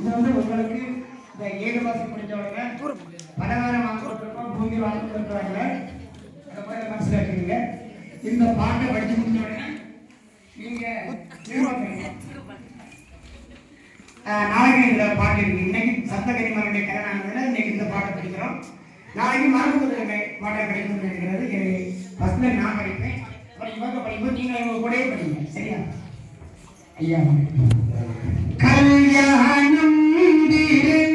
இது வந்து உங்களுக்கு இந்த ஏழு மாசம் முடிஞ்ச பலகாரம் வாங்க போட்டிருக்கோம் பூமி வாங்கி கொடுக்குறாங்க அதை மாதிரி மனசில் இருக்கீங்க இந்த பாட்டை படிச்சு முடிஞ்ச உடனே நீங்க நாளைக்கு இந்த பாட்டு இருக்கு. இன்னைக்கு சப்தகனிமனுடைய கல்யாணம் இன்னைக்கு இந்த பாட்டை படிக்கிறோம். நாளைக்கு மரபுத்தகை பாட்டை படிக்கணும்னு நினைக்கிறது எனவே நான் படிப்பேன். அப்புறம் இவங்க படிப்போம். நீங்கள் இவங்க கூடயே படிங்க. சரியா? ஐயா. கல்யாணம் He